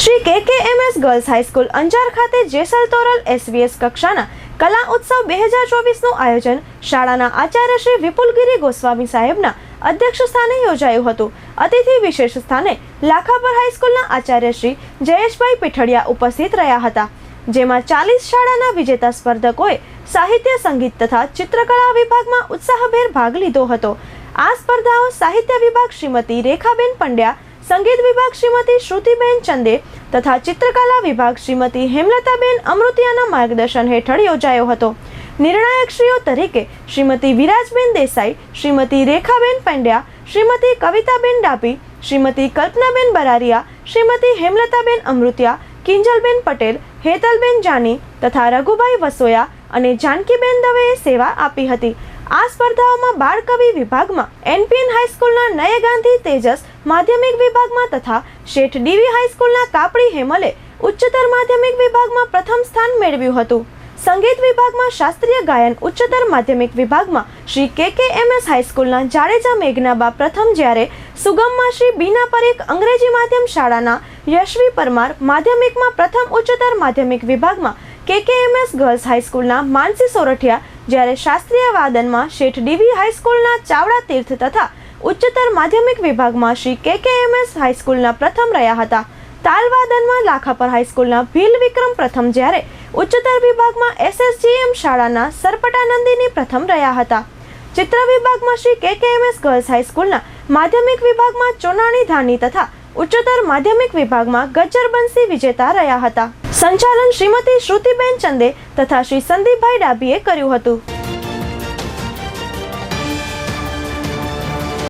Shri K K M S girls high school Anjar ખાતે Jesal Toral SVS કક્ષાના કલા ઉત્સવ બે હજાર ચોવીસનું આયોજન શાળાના આચાર્ય શ્રી વિપુલગીરી ગોસ્વામી સાહેબના અધ્યક્ષ સ્થાને યોજાયું હતું. અતિથિ વિશેષ સ્થાને લાખાપર હાઈસ્કૂલના આચાર્ય શ્રી જયેશભાઈ પીઠડિયા ઉપસ્થિત રહ્યા હતા. જેમાં ચાલીસ શાળાના વિજેતા સ્પર્ધકોએ સાહિત્ય, સંગીત તથા ચિત્રકળા વિભાગમાં ઉત્સાહભેર ભાગ લીધો હતો. આ સ્પર્ધાઓ સાહિત્ય વિભાગ શ્રીમતી રેખાબેન પંડ્યા સંગીત વિભાગ શ્રીમતી શ્રુતિબેન ચંદે તથા ચિત્રકલા વિભાગ શ્રીમતી હેમલતાબેન અમૃતિયાના માર્ગદર્શન હેઠળ યોજાયો હતો. નિર્ણાયકશ્રીઓ તરીકે શ્રીમતી વિરાજબેન દેસાઈ, શ્રીમતી રેખાબેન પંડ્યા, શ્રીમતી કવિતાબેન ડાભી, શ્રીમતી કલ્પનાબેન બરારિયા, શ્રીમતી હેમલતાબેન અમૃતિયા, કિંજલબેન પટેલ, હેતલબેન જાની તથા રઘુભાઈ વસોયા અને જાનકીબેન દવેએ સેવા આપી હતી. આ સ્પર્ધાઓમાં બાળકવિ વિભાગમાં એનપીએન હાઈસ્કૂલના નય ગાંધી તેજસ માધ્યમિક વિભાગમાં તથા શેઠ ડીવી હાઈસ્કૂલના કાપડી હેમલે ઉચ્ચતર માધ્યમિક વિભાગમાં પ્રથમ સ્થાન મેળવ્યું હતું. સંગીત વિભાગમાં શાસ્ત્રીય ગાયન ઉચ્ચતર માધ્યમિક વિભાગમાં Shri K K M S હાઈસ્કૂલના Jadeja મેઘનાબા પ્રથમ જ્યારે સુગમમાં શ્રી બીના પરેખ અંગ્રેજી માધ્યમ શાળાના યશવી પરમાર માધ્યમિકમાં પ્રથમ ઉચ્ચતર માધ્યમિક વિભાગમાં K K M S girls હાઈસ્કૂલના Mansi Sorathiya જ્યારે શાસ્ત્રીય વાદનમાં શેઠ ડીવી હાઈસ્કૂલના ચાવડા તીર્થ તથા ઉચ્ચતર માધ્યમિક વિભાગમાં Shri K K M S હાઈસ્કૂલના પ્રથમ રહ્યા હતા. તાલવાદનમાં લાખાપર હાઈસ્કૂલના ભીલ વિક્રમ પ્રથમ જ્યારે ઉચ્ચતર વિભાગમાં એસએસજીએમ શાળાના સરપટાનંદીની પ્રથમ રહ્યા હતા. ચિત્ર વિભાગમાં Shri K K M S girls હાઈસ્કૂલના માધ્યમિક વિભાગમાં ચોનાણી ધાની તથા ઉચ્ચતર માધ્યમિક વિભાગમાં ગજ્જરબંસી વિજેતા રહ્યા હતા. સંચાલન શ્રીમતી શ્રુતિબેન ચંદે તથા શ્રી સંદીપભાઈ ડાભીએ કર્યું હતું.